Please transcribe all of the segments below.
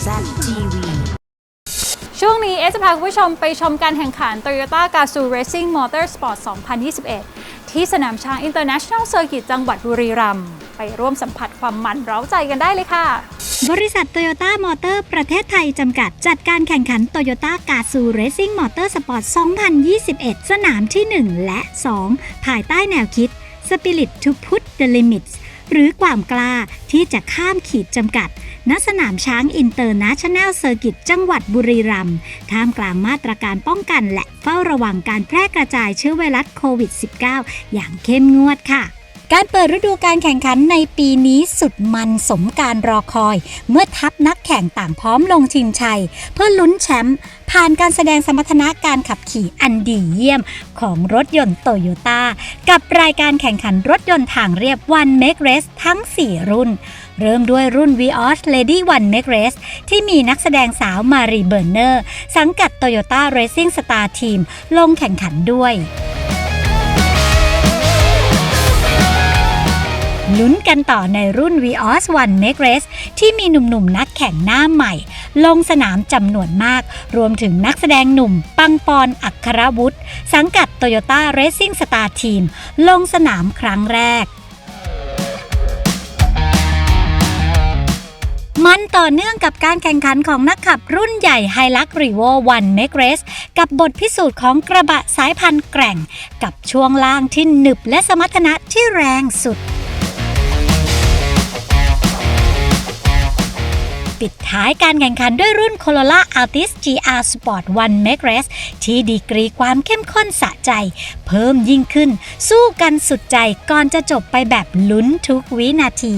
TV ช่วงนี้เอสจะพาคุณผู้ชมไปชมการแข่งขัน Toyota Gazoo Racing Motorsport 2021 ที่สนามช้าง International Circuit จังหวัดบุรีรัมย์ไปร่วมสัมผัสความมันเร้าใจกันได้เลยค่ะ บริษัทโตโยต้ามอเตอร์ประเทศไทยจำกัดจัดการแข่งขันโตโยต้ากาซูเรซิ่งมอเตอร์สปอร์ต 2021 สนามที่ 1 และ 2 ภายใต้แนวคิด Spirit to Put the Limits หรือความกล้าที่จะข้ามขีดจำกัด ณ สนามช้างอินเตอร์เนชั่นแนลเซอร์กิตจังหวัดบุรีรัมย์ท่ามกลางมาตรการป้องกันและเฝ้าระวังการแพร่กระจายเชื้อไวรัสโควิด -19 อย่างเข้มงวดค่ะ การเปิดฤดูการแข่งขันในปีนี้สุดมันสมการรอคอย เมื่อทัพนักแข่งต่างพร้อมลงชิงชัย เพื่อลุ้นแชมป์ผ่านการแสดงสมรรถนะการขับขี่อันดีเยี่ยมของรถยนต์โตโยต้ากับรายการแข่งขันรถยนต์ทางเรียบ One Make Race ทั้ง 4 รุ่น เริ่มด้วยรุ่น Vios Lady One Make Race ที่มีนักแสดงสาวมารีเบอร์เนอร์ สังกัด Toyota Racing Star Team ลงแข่งขันด้วย ลุ้นกันต่อในรุ่น Vios One Make Race ที่มีหนุ่มๆนักแข่งหน้าใหม่ ลงสนามจำนวนมาก รวมถึงนักแสดงหนุ่ม ปังปอนอัครวุฒิสังกัด Toyota Racing Star Team ลงสนามครั้งแรกมันต่อเนื่องกับการแข่งขันของนักขับรุ่นใหญ่ h i l u x r e v o One Make Race กับบทพิสูจน์ของกระบะสายพันธุ์แกร่ง กับช่วงล่างที่หนึบและสมรรถนะที่แรงสุด ปิดท้ายการแข่งขันด้วยรุ่น Corolla Altis GR Sport One Make Race ที่ดีกรีความเข้มข้นสะใจ เพิ่มยิ่งขึ้น สู้กันสุดใจก่อนจะจบไปแบบลุ้นทุกวินาที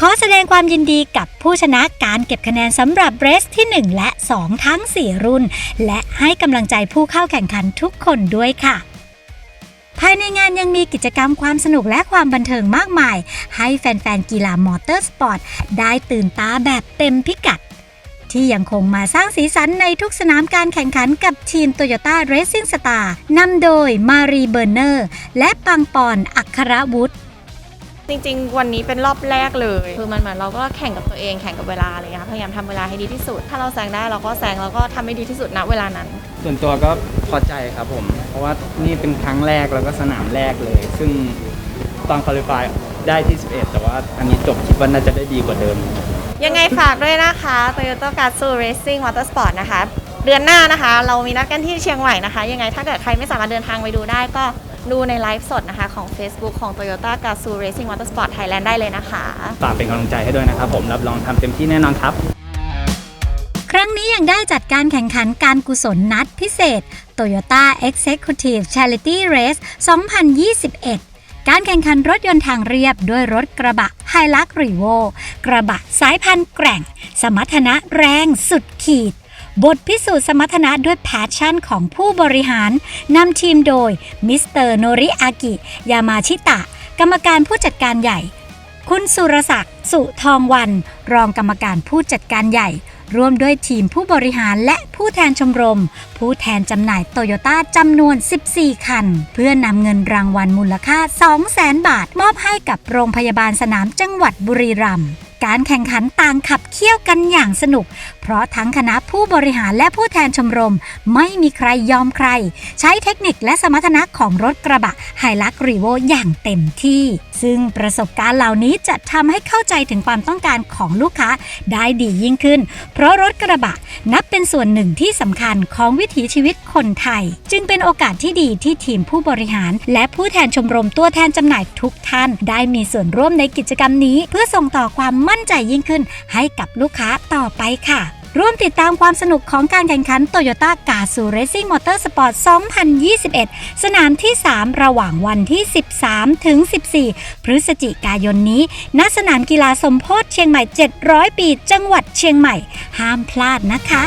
ขอแสดงความยินดีกับผู้ชนะการเก็บคะแนนสำหรับเรสที่ 1 และ 2 ทั้ง 4 รุ่น และให้กำลังใจผู้เข้าแข่งขันทุกคนด้วยค่ะ ภายในงานยังมีกิจกรรมความสนุกและความบันเทิงมากมาย ให้แฟนๆ กีฬามอเตอร์สปอร์ตได้ตื่นตาแบบเต็มพิกัด ที่ยังคงมาสร้างสีสันในทุกสนามการแข่งขันกับทีม Toyota Racing Star นำโดยมารีเบอร์เนอร์ และปังปอนอัครวุฒิ จริง ๆ วันนี้เป็นรอบแรกเลย คือมันเหมือนเราก็แข่งกับตัวเองแข่งกับเวลาอะไรเงี้ยค่ะพยายามทำเวลาให้ดีที่สุด ถ้าเราแซงได้เราก็แซงแล้วก็ทำให้ดีที่สุดณเวลานั้น ส่วนตัวก็พอใจครับผม เพราะว่านี่เป็นครั้งแรกแล้วก็สนามแรกเลย ซึ่งตอนคอลิฟายได้ที่ 11 แต่ว่าอันนี้จบคิดว่าน่าจะได้ดีกว่าเดิม ยังไงฝากด้วยนะคะ Toyota Gazoo Racing Motorsport นะคะ เดือนหน้านะคะ เรามีนัดกันที่เชียงใหม่นะคะ ยังไงถ้าเกิดใครไม่สามารถเดินทางไปดูได้ก็ ดูในไลฟ์สดนะคะของ Facebook ของ Toyota Gazoo Racing Motorsport Thailand ได้เลยนะคะ ฝากเป็นกำลังใจให้ด้วยนะครับผมรับรองทำเต็มที่แน่นอนครับครั้งนี้ยังได้จัดการแข่งขันการกุศลนัดพิเศษ Toyota Executive Charity Race 2021 การแข่งขันรถยนต์ทางเรียบด้วยรถกระบะ h i l u x r e v o กระบะสายพันธุ์แกร่ง สมรรถนะแรงสุดขีด บทพิสูจน์สมรรถนะด้วยแพชชั่นของผู้บริหารนำทีมโดยมิสเตอร์โนริอากิ ยามาชิตะ กรรมการผู้จัดการใหญ่ คุณสุรศักดิ์สุทองวัน รองกรรมการผู้จัดการใหญ่ ร่วมด้วยทีมผู้บริหารและผู้แทนชมรม ผู้แทนจำหน่ายโตโยต้าจำนวน 14 คัน เพื่อนำเงินรางวัลมูลค่า 200,000 บาท มอบให้กับโรงพยาบาลสนามจังหวัดบุรีรัมย์ การแข่งขันต่างขับเคี่ยวกันอย่างสนุก เพราะทั้งคณะผู้บริหารและผู้แทนชมรม ไม่มีใครยอมใคร ใช้เทคนิคและสมรรถนะของรถกระบะไฮลักรีโวอย่างเต็มที่ ซึ่งประสบการณ์เหล่านี้จะทำให้เข้าใจถึงความต้องการของลูกค้าได้ดียิ่งขึ้น เพราะรถกระบะนับเป็นส่วนหนึ่งที่สำคัญของวิถีชีวิตคนไทย จึงเป็นโอกาสที่ดีที่ทีมผู้บริหาร และผู้แทนชมรมตัวแทนจำหน่ายทุกท่าน ได้มีส่วนร่วมในกิจกรรมนี้ เพื่อส่งต่อความมั่นใจยิ่งขึ้นให้กับลูกค้าต่อไปค่ะ ร่วมติดตามความสนุกของการแข่งขัน Toyota g a z o Racing Motorsport 2021 สนามที่ 3 ระหว่างวันที่ 13 ถึง 14 พฤศจิกายนนี้ ณ สนามกีฬาสมโพธิเชียงใหม่ 700 ปี จังหวัดเชียงใหม่ ห้ามพลาดนะคะ